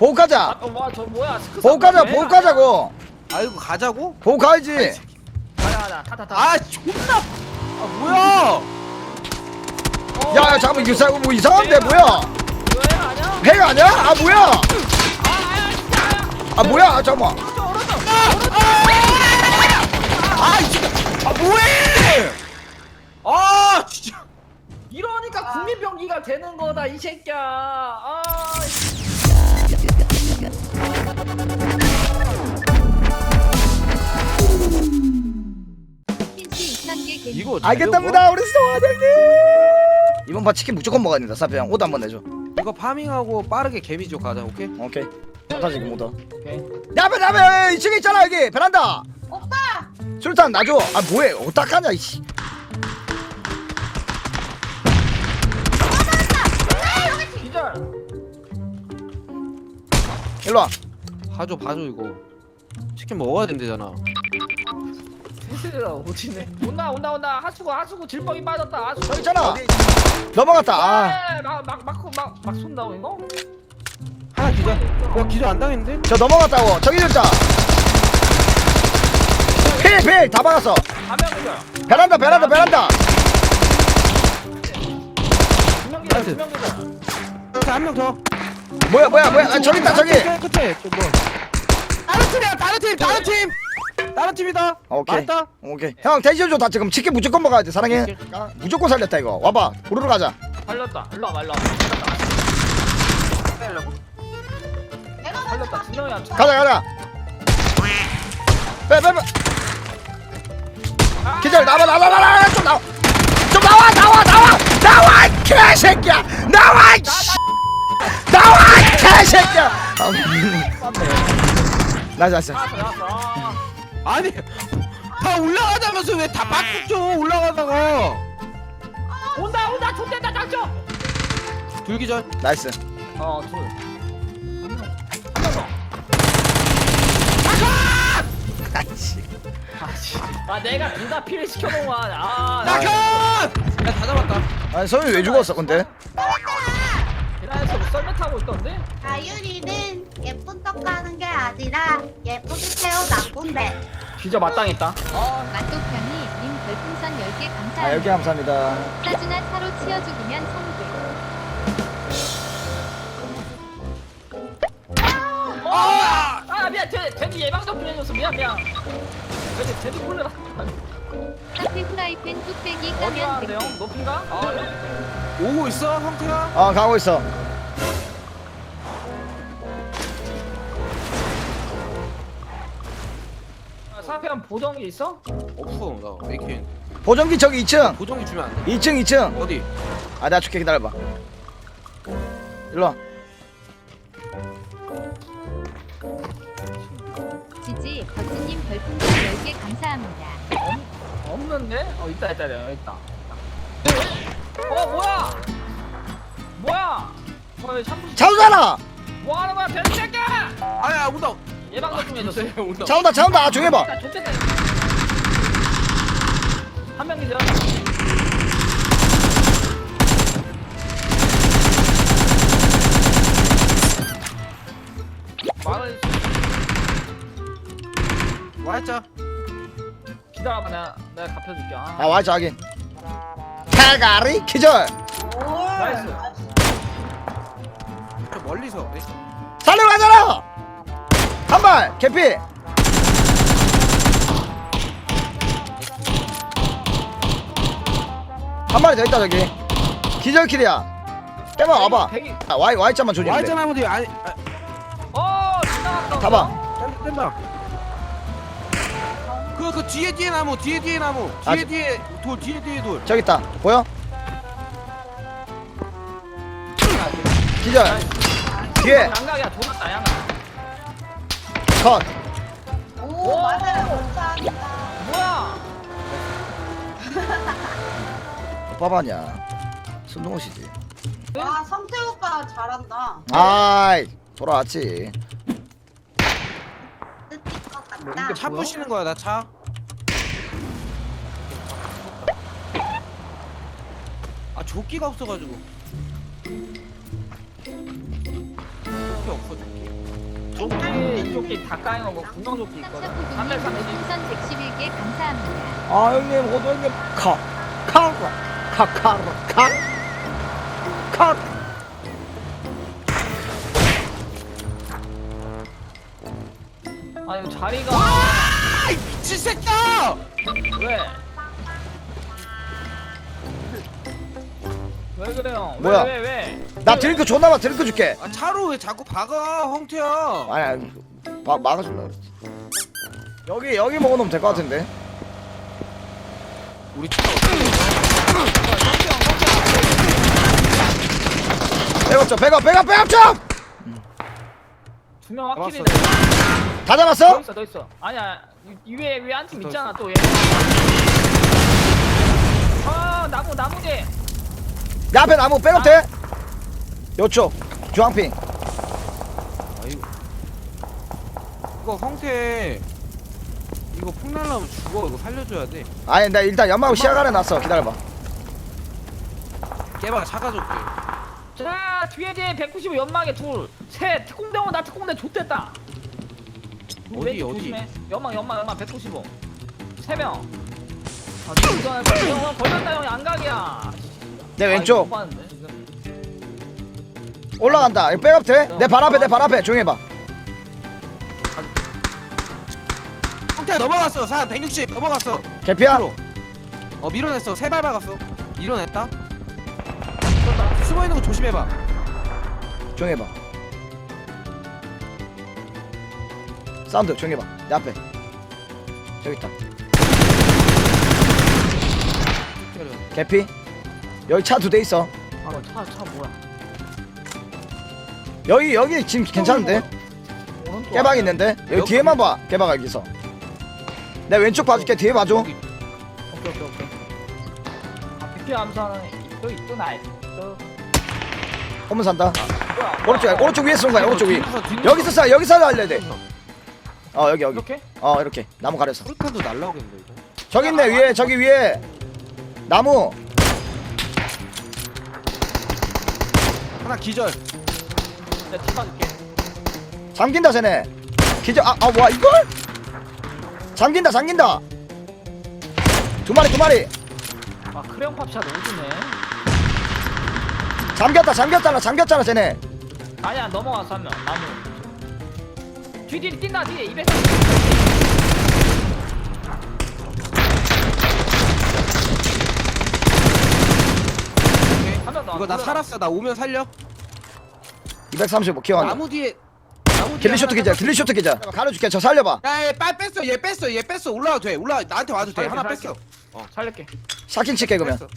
보고 가자 아 와 저 뭐야 스크 보고 가자 보고 가자고 아이고 가자고? 보고 가야지 가자 가자 타 타 타 아 존나 아 뭐야 야야 잠깐만 이거 이상- 뭐 이상한데 뭐야 왜 아니야 아니야? 아 뭐야 아야 진짜 아 뭐야 아, 잠깐만 오른쪽 오른쪽 아 진짜 아 뭐해 아 진짜 이러니까 국민병기가 되는 거다 이 새끼야 아 핀치 2,000개 개인 이거 알겠답니다 우리 소화장님! 이번 판 치킨 무조건 먹어야 된다 사표 형. 오도 한번 내줘. 이거 파밍하고 빠르게 개미죠 가자 오케이? 오케이. 좋다 지금 오더 오케이. 야배 야배! 2층에 있잖아 여기! 베란다! 오빠! 술탄 놔줘! 아 뭐해? 어떡하냐 이씨. 기절! 일로와 봐줘 봐줘 이거. 치킨 먹어야 된대잖아. 세세가 오지네? 온다 온다 온다. 하수구 하수구 질병이 빠졌다. 하수구. 저기 있잖아. 넘어갔다. 아. 저 막막 막 막 쏜다고 이거? 하나 기절. 야 기절 안 당했는데? 넘어갔다고. 저기 있자 필필 다 박았어. 한명 기절 베란다 베란다 베란다. 두명 기절 두명 기절. 한명 더. 뭐야 뭐야 뭐야. 아, 저기 있다 저기. 끝에 뭐. 다른 팀이야 다른 팀 다른 팀. 다른 팀이다. 오케이. 맞다. 오케이. 형 대시해줘 다 지금. 치킨 무조건 먹어야 돼 사랑해. 아, 무조건 살렸다 이거. 와봐. 우르르 가자. 살렸다. 일로 와봐 일로 와봐. 살렸다 내가 살렸다. 두 명이야 가자 가자. 빼빼빼. 기절 나와 나와 나와. 나와 좀 나와. 좀 나와 나와 나와. 나와 이 개새끼야. 나와 이 씨. 개새끼야. 아, 나이스 나이스 나왔어 아니 다 올라가자면서 왜 다 바꾸죠 올라가다가. 온다 온다. 존댓다 장점 둘 기절. 나이스. 어둘. 아씨. 아 내가 둘다 피를 시켜놓은 거야. 아 나컷! 야다 잡았다. 아니 서윤이 왜 죽었어 근데 썰매 타고 있던데? 다윤이는 예쁜 척 하는 게 아니라 예쁘게 태어 나쁜데 기저 마땅했다. 맛도편이 님 별풍선 10개 감사합니다. 아 감사합니다. 사주나 차로 치워 죽으면 성불 아, 아 미안. 쟤 쟤도 예방적 좀 해줘서 미안 미안. 쟤도 쟤도 몰라. 카페 후라이팬 뚝배기 어디 까면 가는데요? 높인가? 아 네. 오고 있어 형태가? 어 가고 있어 보정기 있어? 없어 나 AK. 보정기 저기 2층. 보정기 주면 안 돼. 2층 2층. 어디? 아 내가 줄게. 기다려봐. 일로와. 지지 버즈님 별풍선 10개 감사합니다. 없는데? 어 있다 있다 있다 있다. 어 뭐야? 뭐야? 어이 참부 차오잖아 뭐 하는 거야 변새끼야 아야 온다. 예방적 좀 해줬어. 온다. 차온다 차온다. 아 조용해봐. 나 좋겠다 한 명이죠 말을 와자. 기다려봐 내가 내가 갚여줄게. 아, 아 와자 하긴 대가리 기절. 나이스. 저 멀리서. 네? 한발 개피. 한 마리 더 있다 저기. 기절킬이야. 빼봐 와봐. 백이 아, 와이 와이자만 조지면 돼 와있잖아 어디 아니 아, 어 지나갔다. 가봐 뗀다 뗀다. 그, 그 뒤에 뒤에 나무 뒤에 뒤에 나무. 뒤에 아, 뒤에 돌 뒤에 뒤에 돌. 저기 있다. 보여? 기절. 뒤에. 양각이야 양각 컷오 맞아요. 감사합니다. 뭐야? 빠바냐? 손동호 씨지. 와 성태 오빠 잘한다. 아이 돌아왔지. 뜻일 것 같다 차 부시는 거야 나 차? 아 조끼가 없어가지고. 조끼 없어 조끼 조끼 이쪽 끼다 까이고 구명조끼 있거든. 330. 우선 111개 감사합니다. 아 형님 호도 형님 카 카라 카카라 카카 아 이거 자리가 아이 미친 새끼야 왜? 왜 그래요? 왜, 뭐야? 왜 왜? 나 드링크 존나 많아 드링크 줄게 아 차로 왜 자꾸 박아 황태야 아니 아니 막 막아줄라 그랬지 여기 여기 먹어놓으면 될 것 같은데 우리 차 백업점 백업 백업 백업점 두명 확실히 잡았어. 다 더 잡았어? 있어 더 있어 아니야 이- 위에 위에 한팀더 있잖아 또 얘. 아 나무 나무지 야 앞에 나무 백업 돼? 요쪽 주황핑. 아이고 이거 황태 이거 폭 날라면 죽어. 이거 살려줘야 돼. 아니 나 일단 연마하고 시야가래 놨어. 기다려봐. 깨봐 차가줄게. 자 뒤에 뒤에 195 연막에 둘셋. 특공대원 나 특공대 좆됐다. 어디, 어디? 연막 연막 연막 195 세명. 아, 거야. 형, 걸렸다 형이. 안각이야 내 아, 왼쪽. 올라간다. 이거 백업 돼? 내 발 앞에 내 발 앞에. 조용히 해봐. 황태야 넘어갔어. 사 160 넘어갔어. 개피야? 앞으로. 어 밀어냈어. 세 발 박았어. 밀어냈다. 졌다. 숨어 있는 거 조심해봐. 조용히 해봐. 사운드. 조용히 해봐. 내 앞에. 저기 있다. 개피 여기 차 두 대 있어 아, 차, 차 뭐야? 여기 여기 지금 괜찮은데? 오른쪽 아니야? 있는데? 여기 여기- 뒤에만 봐 깨박 여기서 내 왼쪽 봐줄게 뒤에 봐줘 여기. 오케이, 오케이, 오케이. 아, 암사는 또 있또 나. 또 오면 산다 뭐야? 오른쪽 오른쪽 위에 쏜 거야 오른쪽 위 뒤에서, 뒤에서. 여기서 쏴 여기서 날려야 돼 어 여기 여기 이렇게? 어 이렇게 나무 가려서 프리칸도 날라오겠는데 이거 저기 있네 위에 저기 위에 나무 하나 기절 내가 팁봐줄게. 잠긴다 쟤네 기절 아 아 뭐야 이걸? 잠긴다 잠긴다 두 마리 두 마리 아, 크레용 팝샷 오지네. 잠겼다 잠겼잖아 잠겼잖아 쟤네 아니야, 넘어가서 한 명. 나무. 뒤, 뒤, 뛴다, 뒤에. 200. 오케이. 한명 더. 이거 나 살았어 나 오면 살려 235 키워 나무 뒤에 나무 뒤에 길리쇼트 하나 기자. 길리쇼트 기자 가려줄게 저 살려봐 야 얘 빨 뺐어 얘 뺐어 얘 뺐어 올라와도 돼 올라 나한테 와도 돼 살게, 하나 살게. 뺐어 살릴게. 샤킹 칠게 그러면 뺐어.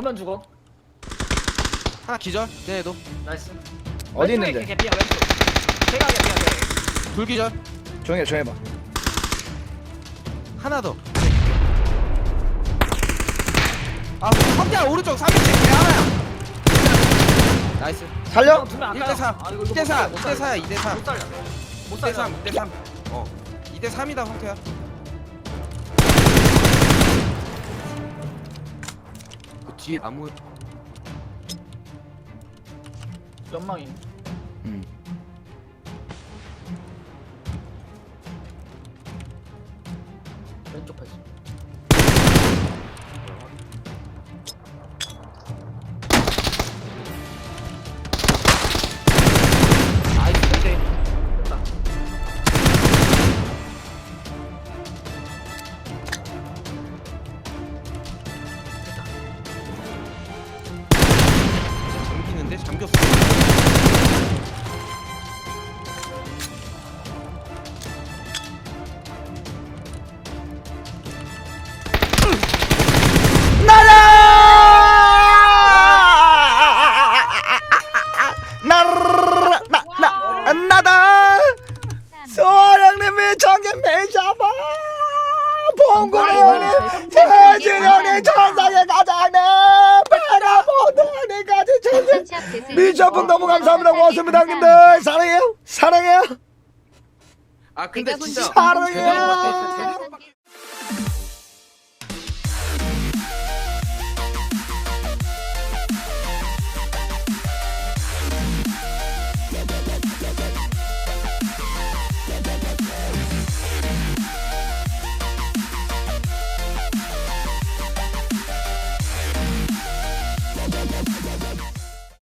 오면 죽어. 하나 기절 얘네도 나이스. 어디 왼쪽에 있는데 개피야, 왼쪽. 제가 개피야. 둘 기절 조용히 해 조용히 해봐 하나 더 아, 성대야 오른쪽 3인칭 하나야. 나이스. 살려? 두명 1대 3. 아, 이거 이거 2대 4. 못 2대 살려. 4야. 2대 3. 못 살려. 못 2대 살려. 3. 2대 3. 어. 2대 3이다, 성태야. 그 뒤에 나무 연막이. 매잡아 봉구리 형님 태진형님 천상에 가자네. 바라보는 까지 천생 미션풍 너무 감사합니다. 고맙습니다 형님들. 사랑해요. 사랑해요. 아, 근데 진짜 적 사랑해요.